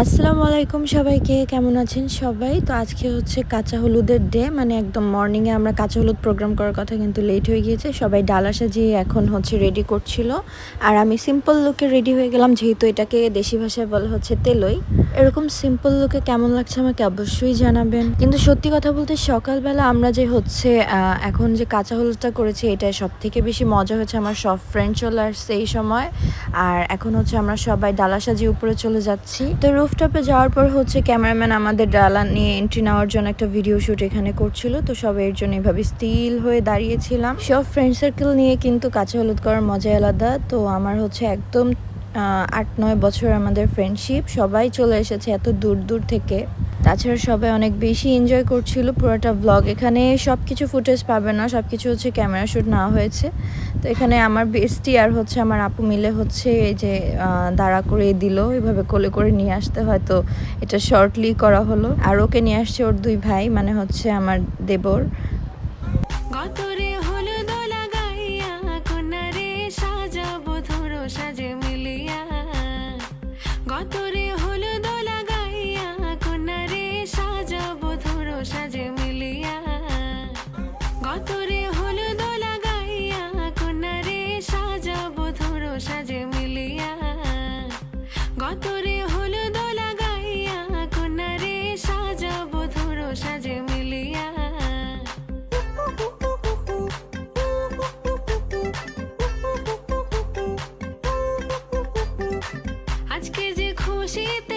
আসসালামু আলাইকুম সবাইকে, কেমন আছেন সবাই? তো আজকে হচ্ছে কাঁচা হলুদের ডে মানে একদম মর্নিংয়ে আমরা কাঁচা হলুদ প্রোগ্রাম করার কথা কিন্তু লেট হয়ে গিয়েছে। সবাই ডালা সাজিয়ে এখন হচ্ছে রেডি করছিল। আর আমি সিম্পল লুকে রেডি হয়ে গেলাম, যেহেতু এটাকে দেশি ভাষায় বলা হচ্ছে তেলই। এরকম সিম্পল লুকে কেমন লাগছে আমাকে অবশ্যই জানাবেন। কিন্তু সত্যি কথা বলতে সকালবেলা আমরা যে হচ্ছে এখন যে কাঁচা হলুদটা করেছি, এটা সব থেকে বেশি মজা হয়েছে আমার সব ফ্রেন্ড চলে আসছে এই সময়। আর এখন হচ্ছে আমরা সবাই ডালা সাজিয়ে উপরে চলে যাচ্ছি। তো রুফটপে যাওয়ার পর হচ্ছে ক্যামেরাম্যান আমাদের ডালা নিয়ে এন্ট্রি নেওয়ার জন্য একটা ভিডিও শুট এখানে করছিল। তো সব এর জন্য এভাবে স্টিল হয়ে দাঁড়িয়েছিলাম। সব ফ্রেন্ড সার্কেল নিয়ে কিন্তু কাঁচা হলুদ করার মজাই আলাদা। তো আমার হচ্ছে একদম আট নয় বছর আমাদের ফ্রেন্ডশিপ সবাই চলে এসেছে এত দূর দূর থেকে। তাছাড়া সবাই অনেক বেশি এনজয় করছিল পুরোটা ব্লগ এখানে সব কিছু ফুটেজ পাবে না সব কিছু হচ্ছে ক্যামেরা শ্যুট নেওয়া হয়েছে। তো এখানে আমার বেস্টি আর হচ্ছে আমার আপু মিলে হচ্ছে এই যে দাঁড়া করে দিল। এভাবে কোলে করে নিয়ে আসতে হয়তো এটা শর্টলি করা হলো। আর ওকে নিয়ে আসছে ওর দুই ভাই মানে হচ্ছে আমার দেবর। আজকে যে খুশিতে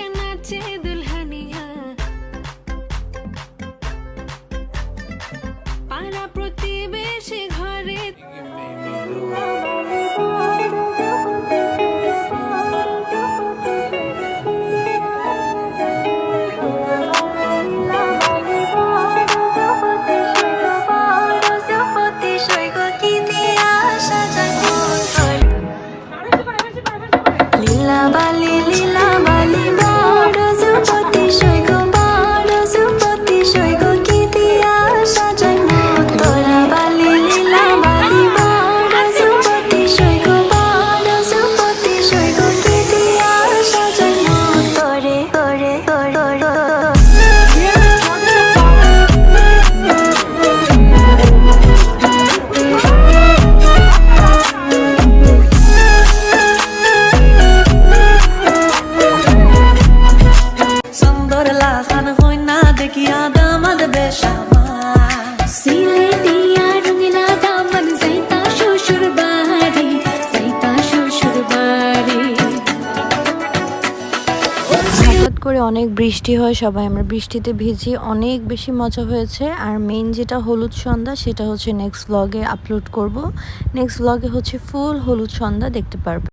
లీలా. బలి দেখিয়া দামাদ বেশামা সিলেটিয়া রঙিনা দামন যাইতা শ্বশুর বাড়ি যাইতা শ্বশুর বাড়ি হঠাৎ করে অনেক বৃষ্টি হয় সবাই আমরা বৃষ্টিতে ভিজি অনেক বেশি মজা হয়েছে। আর মেইন যেটা হলুদ সন্ধ্যা সেটা হচ্ছে নেক্সট ব্লগে আপলোড করব। নেক্সট ব্লগে হচ্ছে ফুল হলুদ সন্ধ্যা দেখতে পারবে।